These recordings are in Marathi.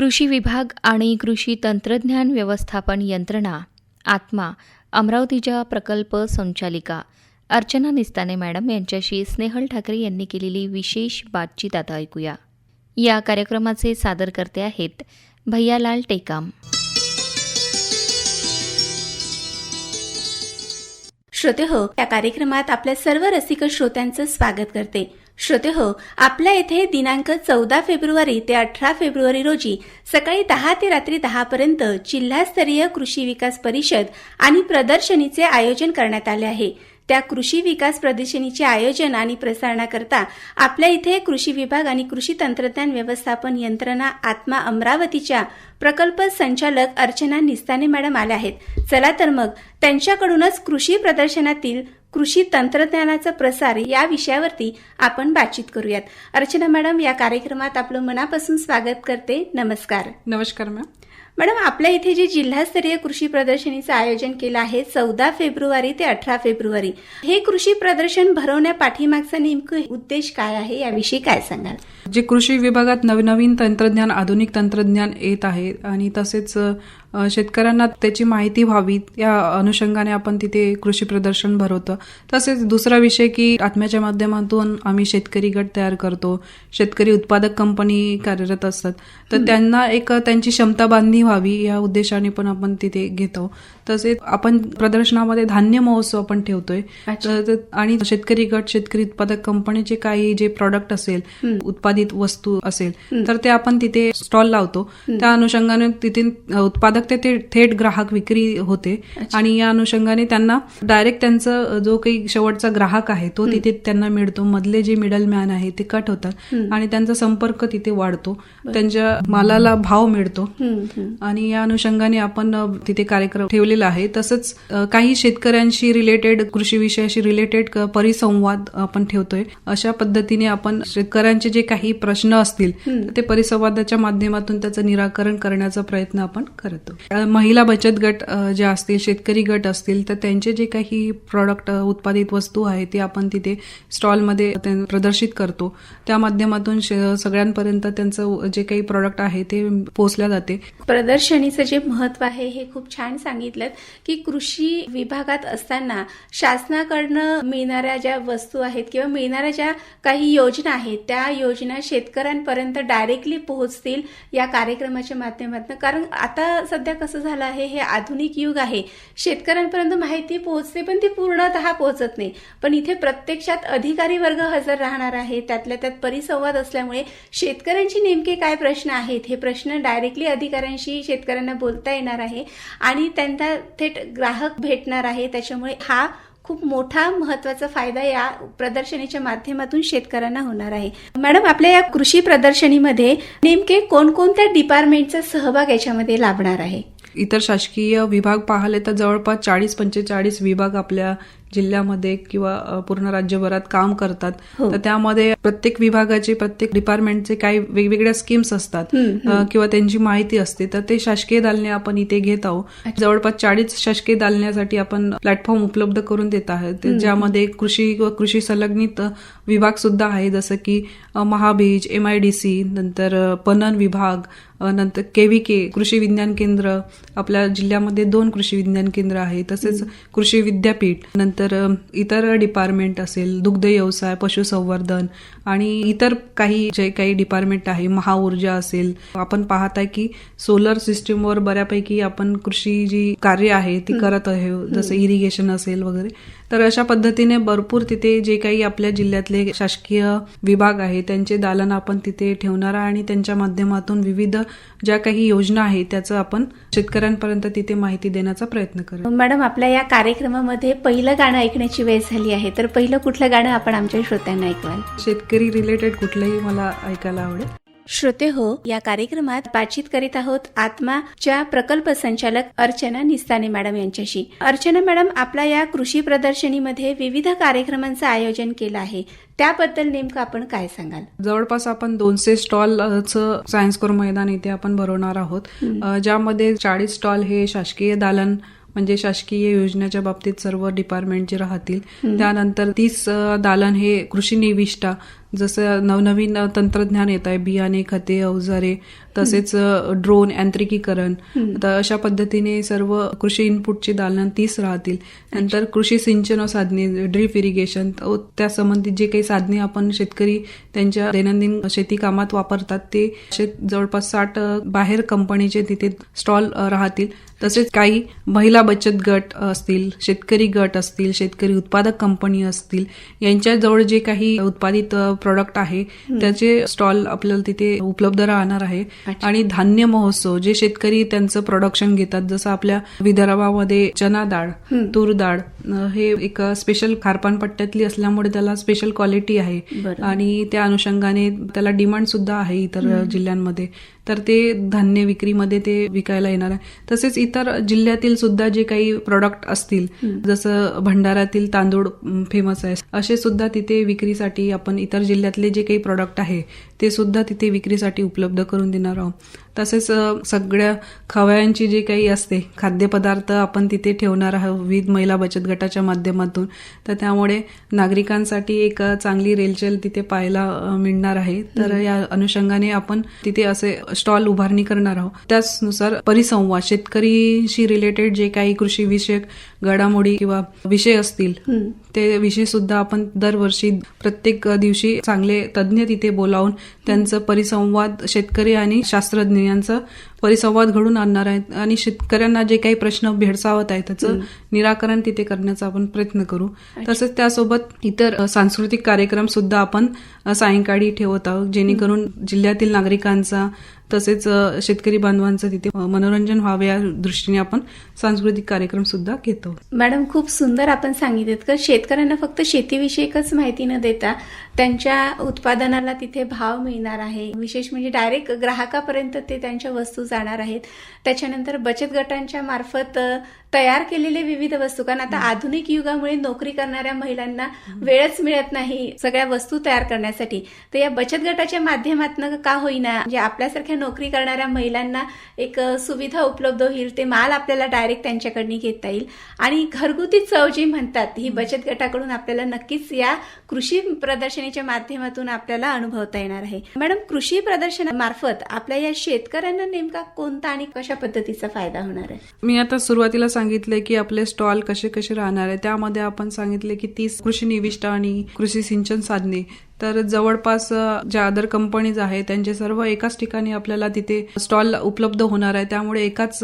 कृषी विभाग आणि कृषी तंत्रज्ञान व्यवस्थापन यंत्रणा आत्मा अमरावतीच्या प्रकल्प संचालिका अर्चना निस्ताने मॅडम यांच्याशी स्नेहल ठाकरे यांनी केलेली विशेष बातचीत आता ऐकूया. या कार्यक्रमाचे सादरकर्ते आहेत भैयालाल टेकाम. श्रोते हो या कार्यक्रमात आपल्या सर्व रसिक श्रोत्यांचं स्वागत करते. श्रोते हो आपल्या येथे दिनांक चौदा फेब्रुवारी ते अठरा फेब्रुवारी रोजी सकाळी दहा ते रात्री दहा पर्यंत जिल्हास्तरीय कृषी विकास परिषद आणि प्रदर्शनीचे आयोजन करण्यात आले आहे. त्या कृषी विकास प्रदर्शनीचे आयोजन आणि प्रसारणाकरता आपल्या इथे कृषी विभाग आणि कृषी तंत्रज्ञान व्यवस्थापन यंत्रणा आत्मा अमरावतीच्या प्रकल्प संचालक अर्चना निस्ताने मॅडम आल्या आहेत. चला तर मग त्यांच्याकडूनच कृषी प्रदर्शनातील कृषी तंत्रज्ञानाचा प्रसार या विषयावरती आपण बातचीत करूयात. अर्चना मॅडम या कार्यक्रमात आपलं मनापासून स्वागत करते. नमस्कार. नमस्कार मॅम. मॅडम आपल्या इथे जे जिल्हास्तरीय कृषी प्रदर्शनीचं आयोजन केलं आहे चौदा फेब्रुवारी ते अठरा फेब्रुवारी. हे कृषी प्रदर्शन भरवण्या पाठीमागचा नेमकं उद्देश काय आहे? याविषयी काय सांगाल? जे कृषी विभागात नवनवीन तंत्रज्ञान आधुनिक तंत्रज्ञान येत आहे आणि तसेच शेतकऱ्यांना त्याची माहिती व्हावी या अनुषंगाने आपण तिथे कृषी प्रदर्शन भरवतो. तसेच दुसरा विषय की आत्म्याच्या माध्यमातून आम्ही शेतकरी गट तयार करतो शेतकरी उत्पादक कंपनी कार्यरत असतात. तर त्यांना एक त्यांची क्षमता बांधणी व्हावी या उद्देशाने पण आपण तिथे घेतो. तसेच आपण प्रदर्शनामध्ये धान्य महोत्सव आपण ठेवतोय. आणि शेतकरी गट शेतकरी उत्पादक कंपनीचे काही जे प्रॉडक्ट असेल उत्पादित वस्तू असेल तर ते आपण तिथे स्टॉल लावतो. त्या अनुषंगाने तिथे उत्पादक ते थेट ग्राहक विक्री होते. आणि या अनुषंगाने त्यांना डायरेक्ट त्यांचं जो काही शेवटचा ग्राहक आहे तो तिथे त्यांना मिळतो. मधले जे मिडल मॅन आहे ते कट होतात. आणि त्यांचा संपर्क तिथे वाढतो. त्यांच्या मालाला भाव मिळतो. आणि या अनुषंगाने आपण तिथे कार्यक्रम ठेवलेला आहे. तसंच काही शेतकऱ्यांशी रिलेटेड कृषी विषयाशी रिलेटेड परिसंवाद आपण ठेवतोय. अशा पद्धतीने आपण शेतकऱ्यांचे जे काही प्रश्न असतील ते परिसंवादाच्या माध्यमातून त्याचं निराकरण करण्याचा प्रयत्न आपण करतो. महिला बचत गट जे असतील शेतकरी गट असतील तर त्यांचे जे काही प्रॉडक्ट उत्पादित वस्तू आहे ते आपण तिथे स्टॉलमध्ये प्रदर्शित करतो. त्या माध्यमातून सगळ्यांपर्यंत त्यांचं जे काही प्रॉडक्ट आहे ते पोहोचल्या जाते. प्रदर्शनीचं जे महत्त्व आहे हे खूप छान सांगितलं की कृषी विभागात असताना शासनाकडनं मिळणाऱ्या ज्या वस्तू आहेत किंवा मिळणाऱ्या ज्या काही योजना आहेत त्या योजना शेतकऱ्यांपर्यंत डायरेक्टली पोहोचतील या कार्यक्रमाच्या माध्यमातून. कारण आता सध्या कसं झालं आहे हे आधुनिक युग आहे. शेतकऱ्यांपर्यंत माहिती पोहोचते पण ती पूर्णतः पोहोचत नाही. पण इथे प्रत्यक्षात अधिकारी वर्ग हजर राहणार आहे त्यातल्या त्यात परिसंवाद असल्यामुळे शेतकऱ्यांची नेमके काय प्रश्न आहेत हे प्रश्न डायरेक्टली अधिकाऱ्यांशी शेतकऱ्यांना बोलता येणार आहे आणि त्यांना थेट ग्राहक भेटणार आहे. त्याच्यामुळे हा खूप मोठा महत्त्वाचा फायदा या प्रदर्शनीच्या माध्यमातून शेतकऱ्यांना होणार आहे. मॅडम आपल्या या कृषी प्रदर्शनीमध्ये नेमके कोणकोणत्या डिपार्टमेंटचा सहभाग याच्यामध्ये लाभणार आहे? इतर शासकीय विभाग पाहिले तर जवळपास चाळीस पंचेचाळीस विभाग आपल्या जिल्ह्यामध्ये किंवा पूर्ण राज्यभरात काम करतात. हो. तर त्यामध्ये प्रत्येक विभागाचे प्रत्येक डिपार्टमेंटचे काही वेगवेगळ्या स्कीम्स असतात. किंवा त्यांची माहिती असते. तर ते शासकीय दालने आपण इथे घेत आहोत. जवळपास चाळीस शासकीय दालन्यासाठी आपण प्लॅटफॉर्म उपलब्ध करून देत आहोत. ज्यामध्ये कृषी व कृषी संलग्नित विभाग सुद्धा आहे. जसं की Mahabeej M I D C नंतर अ, पणन विभाग नंतर केव्हीके कृषी विज्ञान केंद्र. आपल्या जिल्ह्यामध्ये दोन कृषी विज्ञान केंद्र आहे तसेच कृषी विद्यापीठ नंतर अ, इतर डिपार्टमेंट असेल दुग्ध व्यवसाय पशुसंवर्धन आणि इतर काही जे काही डिपार्टमेंट आहे महाऊर्जा असेल आपण पाहत आहे की सोलर सिस्टीमवर बऱ्यापैकी आपण कृषी जी कार्य आहे ती करत आहे जसं इरिगेशन असेल वगैरे. तर अशा पद्धतीने भरपूर तिथे जे काही आपल्या जिल्ह्यातले शासकीय विभाग आहे त्यांचे दालन आपण तिथे ठेवणार आहे आणि त्यांच्या माध्यमातून विविध ज्या काही योजना आहेत त्याचं आपण शेतकऱ्यांपर्यंत तिथे माहिती देण्याचा प्रयत्न करू. मॅडम आपल्या या कार्यक्रमामध्ये पहिलं गाणं ऐकण्याची वेळ झाली आहे तर पहिलं कुठलं गाणं आपण आमच्या श्रोत्यांना ऐकवाल? शेतकरी रिलेटेड कुठलंही मला ऐकायला आवडेल. श्रोते हो या कार्यक्रमात बातचीत करीत आहोत आत्माच्या प्रकल्प संचालक अर्चना निस्ताने मॅडम यांच्याशी. अर्चना मॅडम आपल्या या कृषी प्रदर्शनीमध्ये विविध कार्यक्रमांचं आयोजन केलं आहे. त्याबद्दल नेमकं आपण काय सांगाल? जवळपास आपण दोनशे स्टॉलचं सायन्स कोर मैदान इथे आपण भरवणार आहोत. ज्यामध्ये चाळीस स्टॉल हे शासकीय दालन म्हणजे शासकीय योजनेच्या बाबतीत सर्व डिपार्टमेंटचे राहतील. त्यानंतर तीस दालन हे कृषी निविष्ठा जसं नवनवीन तंत्रज्ञान येत आहे बियाणे खते अवजारे तसेच ड्रोन यांत्रिकीकरण. तर अशा पद्धतीने सर्व कृषी इनपुटची दालनं तीस राहतील. नंतर कृषी सिंचन साधने ड्रीप इरिगेशन त्या संबंधित जे काही साधने आपण शेतकरी त्यांच्या दैनंदिन शेती कामात वापरतात ते असे जवळपास साठ बाहेर कंपनीचे तिथे स्टॉल राहतील. तसेच काही महिला बचत गट असतील शेतकरी गट असतील शेतकरी उत्पादक कंपनी असतील यांच्याजवळ जे काही उत्पादित प्रोडक्ट आहे त्याचे स्टॉल आपल्याला तिथे उपलब्ध राहणार आहे. आणि धान्य महोत्सव जे शेतकरी त्यांचं प्रोडक्शन घेतात जसं आपल्या विदर्भामध्ये चना डाळ तूर डाळ हे एक स्पेशल खारपान पट्ट्यातली असल्यामुळे त्याला स्पेशल क्वालिटी आहे. आणि त्या अनुषंगाने त्याला डिमांड सुद्धा आहे इतर जिल्ह्यांमध्ये. तर ते धान्य विक्रीमध्ये ते विकायला येणार आहे. तसेच इतर जिल्ह्यातील सुद्धा जे काही प्रोडक्ट असतील जसं भंडाऱ्यातील तांदूळ फेमस आहे. असे सुद्धा तिथे विक्रीसाठी आपण इतर जिल्ह्यातले जे काही प्रोडक्ट आहे ते सुद्धा तिथे विक्रीसाठी उपलब्ध करून देणार आहोत. तसेच सगळ्या खवयांची जे काही असते खाद्यपदार्थ आपण तिथे ठेवणार आहोत विविध महिला बचत गटाच्या माध्यमातून तर त्यामुळे नागरिकांसाठी एक चांगली रेलचेल तिथे पाहायला मिळणार आहे. तर या अनुषंगाने आपण तिथे असे स्टॉल उभारणी करणार आहोत. त्याचनुसार परिसंवाद शेतकरीशी रिलेटेड जे काही कृषी विषयक घडामोडी किंवा विषय असतील ते विषय सुद्धा आपण दरवर्षी प्रत्येक दिवशी चांगले तज्ज्ञ तिथे बोलावून त्यांचं परिसंवाद शेतकरी आणि शास्त्रज्ञ यांचं परिसंवाद घडून आणणार आहेत. आणि शेतकऱ्यांना जे काही प्रश्न भेडसावत आहेत त्याचं निराकरण तिथे करण्याचा आपण प्रयत्न करू. तसंच त्यासोबत इतर सांस्कृतिक कार्यक्रम सुद्धा आपण सायंकाळी ठेवत आहोत जेणेकरून जिल्ह्यातील नागरिकांचा तसेच शेतकरी बांधवांचं तिथे मनोरंजन व्हावे या दृष्टीने आपण सांस्कृतिक कार्यक्रम सुद्धा घेतो. मॅडम खूप सुंदर आपण सांगितलेत का शेतकऱ्यांना फक्त शेतीविषयकच माहिती न देता त्यांच्या उत्पादनाला तिथे भाव मिळणार आहे. विशेष म्हणजे डायरेक्ट ग्राहकापर्यंत ते त्यांच्या वस्तू जाणार आहेत. त्याच्यानंतर बचत गटांच्या मार्फत तयार केलेले विविध वस्तू. कारण आता आधुनिक युगामुळे नोकरी करणाऱ्या महिलांना वेळच मिळत नाही सगळ्या वस्तू तयार करण्यासाठी. तर या बचत गटाच्या माध्यमातून का होईना म्हणजे आपल्यासारख्या नोकरी करणाऱ्या महिलांना एक सुविधा उपलब्ध होईल ते माल आपल्याला डायरेक्ट त्यांच्याकडनं घेता येईल. आणि घरगुती चव जी म्हणतात ही बचत गटाकडून आपल्याला नक्कीच या कृषी प्रदर्शनीच्या माध्यमातून आपल्याला अनुभवता येणार आहे. मॅडम कृषी प्रदर्शनामार्फत आपल्या या शेतकऱ्यांना नेमका कोणता आणि कशा पद्धतीचा फायदा होणार आहे? मी आता सुरुवातीला सांगितले की आपले स्टॉल कसे कसे राहणार आहे. त्यामध्ये आपण सांगितले की तीस कृषी निविष्ट आणि कृषी सिंचन साधने. तर जवळपास ज्या अदर कंपनीज आहेत त्यांचे सर्व एकाच ठिकाणी आपल्याला तिथे स्टॉल उपलब्ध होणार आहे. त्यामुळे एकाच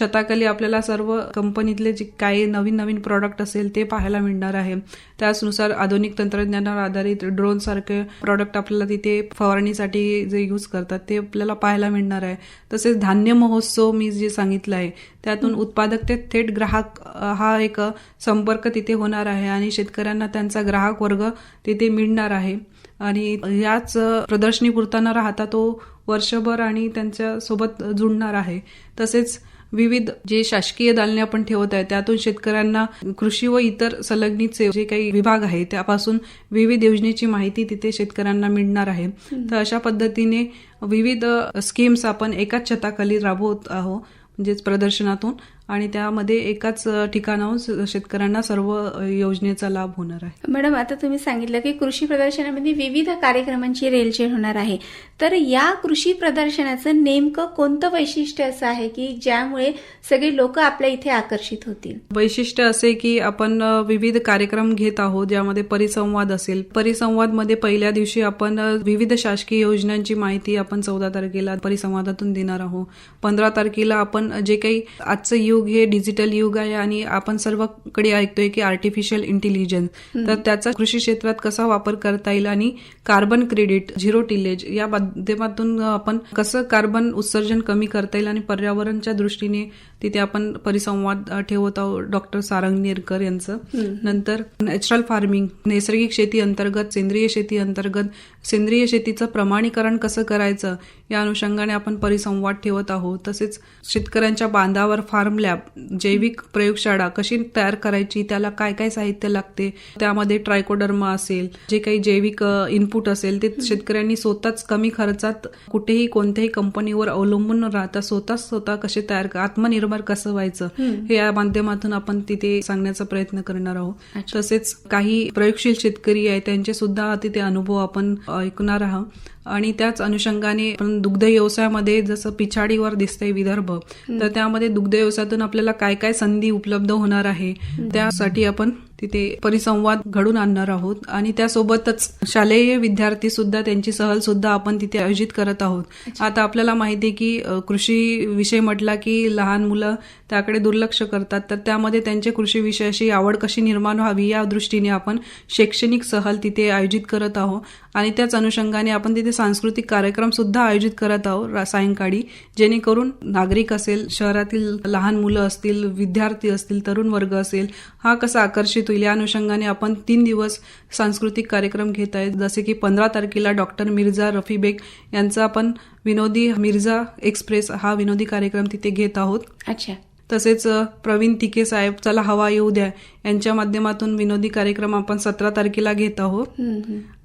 छताखाली आपल्याला सर्व कंपनीतले जे काही नवीन नवीन प्रॉडक्ट असेल ते पाहायला मिळणार आहे. त्याचनुसार आधुनिक तंत्रज्ञानावर आधारित ड्रोन सारखे प्रॉडक्ट आपल्याला तिथे फवारणीसाठी जे यूज करतात ते आपल्याला पाहायला मिळणार आहे. तसेच धान्य महोत्सव मी जे सांगितलं आहे त्यातून उत्पादक ते थेट ग्राहक हा एक संपर्क तिथे होणार आहे आणि शेतकऱ्यांना त्यांचा ग्राहक वर्ग तिथे मिळणार आहे. आणि याच प्रदर्शनी पुरताना राहता तो वर्षभर आणि त्यांच्यासोबत जुळणार आहे. तसेच विविध जे शासकीय दालने आपण ठेवत आहे त्यातून शेतकऱ्यांना कृषी व इतर संलग्नित सेव- जे काही विभाग आहे त्यापासून विविध योजनेची माहिती तिथे शेतकऱ्यांना मिळणार आहे. तर अशा पद्धतीने विविध स्कीम्स आपण एकाच छताखाली राबवत आहोत म्हणजेच प्रदर्शनातून. आणि त्यामध्ये एकाच ठिकाणाहून शेतकऱ्यांना सर्व योजनेचा लाभ होणार आहे. मॅडम आता तुम्ही सांगितलं की कृषी प्रदर्शनामध्ये विविध कार्यक्रमांची रेलचेल होणार आहे. तर या कृषी प्रदर्शनाचं नेमकं कोणतं वैशिष्ट्य असं आहे की ज्यामुळे सगळे लोक आपल्या इथे आकर्षित होतील? वैशिष्ट्य असे की आपण विविध कार्यक्रम घेत आहोत ज्यामध्ये परिसंवाद असेल. परिसंवादमध्ये पहिल्या दिवशी आपण विविध शासकीय योजनांची माहिती आपण चौदा तारखेला परिसंवादातून देणार आहोत. पंधरा तारखेला आपण जे काही आजचं युग हे डिजिटल युग आहे आणि आपण सर्वकडे ऐकतोय की आर्टिफिशियल इंटेलिजन्स तर त्याचा कृषी क्षेत्रात कसा वापर करता येईल आणि कार्बन क्रेडिट झिरो टिलेज या माध्यमातून आपण कसं कार्बन उत्सर्जन कमी करता येईल आणि पर्यावरणच्या दृष्टीने तिथे आपण परिसंवाद ठेवत आहोत डॉक्टर सारंग नेरकर यांचं. नंतर नॅचरल फार्मिंग नैसर्गिक शेती अंतर्गत सेंद्रिय शेती अंतर्गत सेंद्रिय शेतीचं प्रमाणीकरण कसं करायचं या अनुषंगाने आपण परिसंवाद ठेवत आहोत. तसेच शेतकऱ्यांच्या बांधावर फार्म लॅब जैविक प्रयोगशाळा कशी तयार करायची त्याला काय काय साहित्य लागते त्यामध्ये ट्रायकोडर्मा असेल जे काही जैविक इनपुट असेल ते शेतकऱ्यांनी स्वतःच कमी खर्चात कुठेही कोणत्याही कंपनीवर अवलंबून न राहता स्वतःच स्वतः कसे तयार आत्मनिर्भर फार्मर कसं व्हायचं. हे या माध्यमातून आपण तिथे सांगण्याचा प्रयत्न करणार आहोत. तसेच काही प्रयोगशील शेतकरी आहे त्यांचे सुद्धा तिथे अनुभव आपण ऐकणार आहोत आणि त्याच अनुषंगाने आपण दुग्ध व्यवसायामध्ये जसं पिछाडीवर दिसतंय विदर्भ तर त्यामध्ये दुग्ध व्यवसायातून आपल्याला काय काय संधी उपलब्ध होणार आहे त्यासाठी आपण तिथे परिसंवाद घडून आणणार आहोत. आणि त्यासोबतच शालेय विद्यार्थी सुद्धा त्यांची सहल सुद्धा आपण तिथे आयोजित करत आहोत. आता आपल्याला माहिती आहे की कृषी विषय म्हटला की लहान मुलं त्याकडे दुर्लक्ष करतात. तर त्यामध्ये त्यांचे कृषी विषयाशी आवड कशी निर्माण व्हावी या दृष्टीने आपण शैक्षणिक सहल तिथे आयोजित करत आहोत. आणि त्याच अनुषंगाने आपण तिथे सांस्कृतिक कार्यक्रम सुद्धा आयोजित करत आहोत सायंकाळी. जेणेकरून नागरिक असेल शहरातील लहान मुलं असतील विद्यार्थी असतील तरुण वर्ग असेल हा कसा आकर्षित होईल? या अनुषंगाने आपण तीन दिवस सांस्कृतिक कार्यक्रम घेत आहेत जसे की पंधरा तारखेला डॉक्टर मिर्झा रफी बेग यांचा आपण विनोदी मिर्झा एक्सप्रेस हा विनोदी कार्यक्रम तिथे घेत आहोत. अच्छा. तसेच प्रवीण तिके साहेब चला हवा येऊ द्या. यांच्या माध्यमातून विनोदी कार्यक्रम आपण सतरा तारखेला घेत आहोत.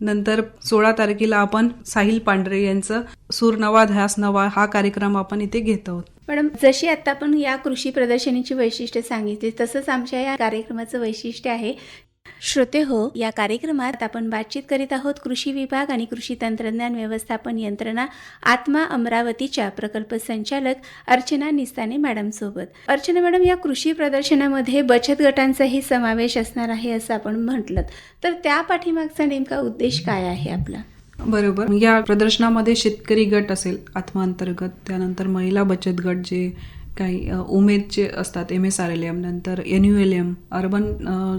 नंतर सोळा तारखेला आपण साहिल पांढरे यांचं सूर नवा ध्यास नवा हा कार्यक्रम आपण इथे घेत आहोत. मॅडम जशी आता आपण या कृषी प्रदर्शनीची वैशिष्ट्य सांगितली तसंच आमच्या या कार्यक्रमाचं वैशिष्ट्य आहे श्रोते हो या कार्यक्रमात आपण बातचीत करीत आहोत कृषी विभाग आणि कृषी तंत्रज्ञान व्यवस्थापन यंत्रणा आत्मा अमरावतीच्या प्रकल्प संचालक अर्चना निस्ताने मॅडम सोबत. अर्चना मॅडम या कृषी प्रदर्शनामध्ये बचत गटांचाही समावेश असणार आहे असं आपण म्हटलं तर त्या पाठीमागचा नेमका उद्देश काय आहे आपला? बरोबर. या प्रदर्शनामध्ये शेतकरी गट असेल आत्मा अंतर्गत त्यानंतर महिला बचत गट जे काही उमेदचे असतात M S R L M नंतर N U L M urban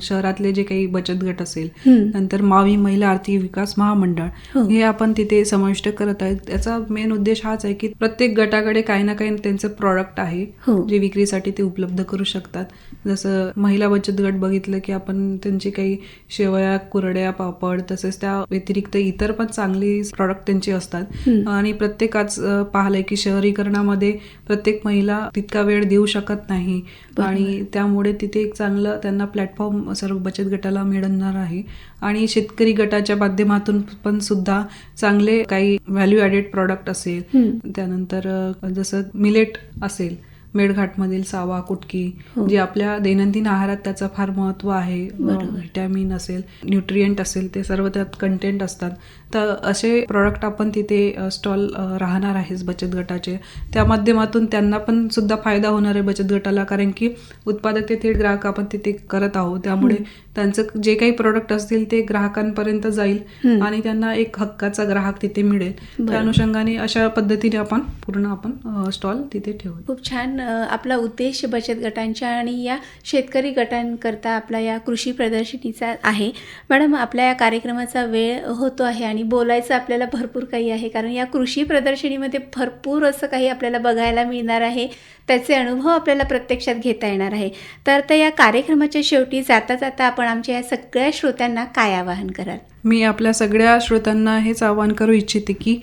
शहरातले जे काही बचत गट असेल. नंतर मावी महिला आर्थिक विकास महामंडळ हो. हे आपण तिथे समाविष्ट करत आहेत त्याचा मेन उद्देश हाच आहे की प्रत्येक गटाकडे काही ना काही त्यांचं प्रॉडक्ट आहे हो. जे विक्रीसाठी ते उपलब्ध करू शकतात जसं महिला बचत गट बघितलं की आपण त्यांचे काही शेवया कुरड्या पापड तसेच त्या व्यतिरिक्त इतर पण चांगली प्रॉडक्ट त्यांचे असतात. आणि प्रत्येकाच पाहिलंय की शहरीकरणामध्ये प्रत्येक महिला तितका वेळ देऊ शकत नाही. आणि त्यामुळे तिथे एक चांगलं त्यांना प्लॅटफॉर्म सर्व बचत गटाला मिळणार आहे. आणि शेतकरी गटाच्या माध्यमातून पण सुद्धा चांगले काही व्हॅल्यू ॲडेड प्रॉडक्ट असेल. त्यानंतर जसं मिलेट असेल. मेळघाटमधील सावा कुटकी हो. जे आपल्या दैनंदिन आहारात त्याचं फार महत्त्व आहे. व्हिटॅमिन असेल न्यूट्रिएंट असेल ते सर्व त्यात कंटेंट असतात तर असे प्रॉडक्ट आपण तिथे स्टॉल राहणार आहेच बचत गटाचे त्या माध्यमातून त्यांना पण सुद्धा फायदा होणार आहे बचत गटाला कारण की उत्पादक ते थेट ग्राहक आपण तिथे करत आहोत त्यामुळे त्यांचं जे काही प्रोडक्ट असतील ते ग्राहकांपर्यंत जाईल. आणि त्यांना एक हक्काचा ग्राहक तिथे मिळेल. त्या अनुषंगाने अशा पद्धतीने आपण पूर्ण आपण स्टॉल तिथे ठेवू खूप छान आपला उद्देश बचत गटांच्या आणि या शेतकरी गटांकरता आपला या कृषी प्रदर्शनीचा आहे. मॅडम आपल्या या कार्यक्रमाचा वेळ होतो आहे आणि बोलायचं आपल्याला भरपूर काही आहे. कारण या कृषी प्रदर्शनीमध्ये भरपूर असं काही आपल्याला बघायला मिळणार आहे. त्याचे अनुभव आपल्याला प्रत्यक्षात घेता येणार आहे. तर त्या या कार्यक्रमाच्या शेवटी जाता जाता आपण आमच्या या सगळ्या श्रोत्यांना काय आवाहन कराल? मी आपल्या सगळ्या श्रोत्यांना हेच आवाहन करू इच्छिते की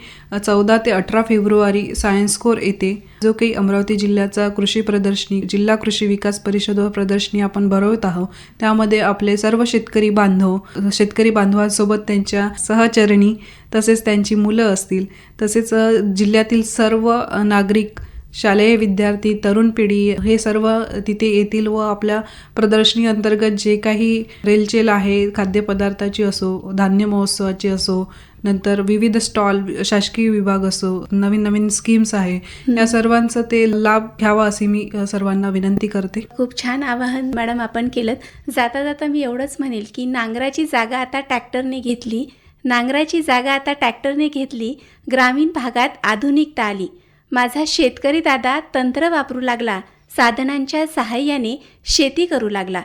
चौदा ते अठरा फेब्रुवारी सायन्स कोर येथे जो काही अमरावती जिल्ह्याचा कृषी प्रदर्शनी जिल्हा कृषी विकास परिषद व प्रदर्शनी आपण भरवत आहोत त्यामध्ये आपले सर्व शेतकरी बांधव शेतकरी बांधवांसोबत त्यांच्या सहचरणी तसेच त्यांची मुलं असतील तसेच जिल्ह्यातील सर्व नागरिक शालेय विद्यार्थी तरुण पिढी हे सर्व तिथे येतील व आपल्या प्रदर्शनी अंतर्गत जे काही रेलचेल आहे खाद्यपदार्थाची असो धान्य महोत्सवाची असो नंतर विविध स्टॉल शासकीय विभाग असो नवीन नवीन स्कीम्स आहे या सर्वांचा ते लाभ घ्यावा अशी मी सर्वांना विनंती करते. खूप छान आवाहन मॅडम आपण केलं जाता जाता मी एवढंच म्हणेल की नांगराची जागा आता ट्रॅक्टरने घेतली. नांगराची जागा आता ट्रॅक्टरने घेतली. ग्रामीण भागात आधुनिकता आली. माझा शेतकरी दादा तंत्र वापरू लागला. साधनांच्या सहाय्याने शेती करू लागला.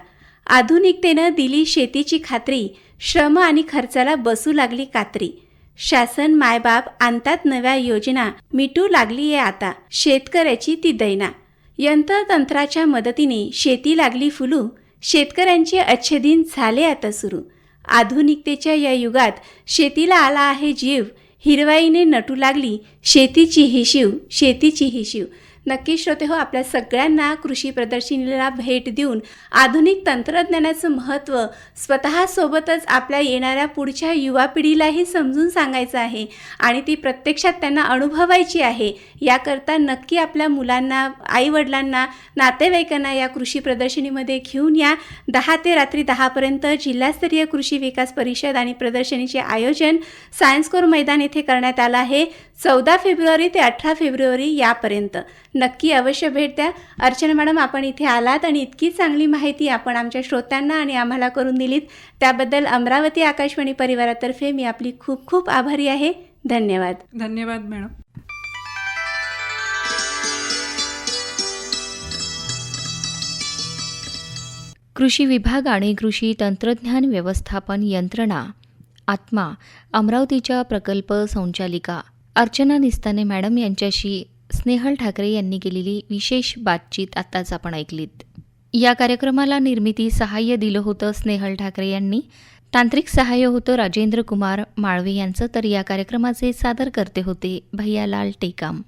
आधुनिकतेनं दिली शेतीची खात्री. श्रम आणि खर्चाला बसू लागली कात्री. शासन मायबाप आणतात नव्या योजना. मिटू लागली आहे आता. शेतकऱ्याची ती दैना. यंत्रतंत्राच्या मदतीने शेती लागली फुलू. शेतकऱ्यांचे अच्छे दिन झाले आता सुरू. आधुनिकतेच्या या युगात शेतीला आला आहे जीव. हिरवाईने नटू लागली. शेतीची ही शिव शेतीची ही शिव. नक्की श्रोते हो आपल्या सगळ्यांना कृषी प्रदर्शनीला भेट देऊन आधुनिक तंत्रज्ञानाचं महत्त्व स्वतःसोबतच आपल्या येणाऱ्या पुढच्या युवा पिढीलाही समजून सांगायचं आहे. आणि ती प्रत्यक्षात त्यांना अनुभवायची आहे. याकरता नक्की आपल्या मुलांना आईवडिलांना नातेवाईकांना या कृषी प्रदर्शनीमध्ये घेऊन या. दहा ते रात्री दहापर्यंत जिल्हास्तरीय कृषी विकास परिषद आणि प्रदर्शनीचे आयोजन सायन्स कोर मैदान येथे करण्यात आलं आहे. चौदा फेब्रुवारी ते अठरा फेब्रुवारी यापर्यंत. नक्की अवश्य भेट द्या. अर्चना मॅडम आपण इथे आलात आणि इतकी चांगली माहिती आपण आमच्या श्रोत्यांना आणि आम्हाला करून दिलीत. त्याबद्दल अमरावती आकाशवाणी परिवारातर्फे मी आपली खूप खूप आभारी आहे. धन्यवाद. धन्यवाद मॅडम. कृषी विभाग आणि कृषी तंत्रज्ञान व्यवस्थापन यंत्रणा आत्मा अमरावतीच्या प्रकल्प संचालिका अर्चना निस्ताने मॅडम यांच्याशी स्नेहल ठाकरे यांनी केलेली विशेष बातचीत आत्ताच आपण ऐकलीत. या कार्यक्रमाला निर्मिती सहाय्य दिलं होतं स्नेहल ठाकरे यांनी. तांत्रिक सहाय्य होतं राजेंद्र कुमार माळवे यांचं तर या कार्यक्रमाचे सादर करते होते भैयालाल टेकाम.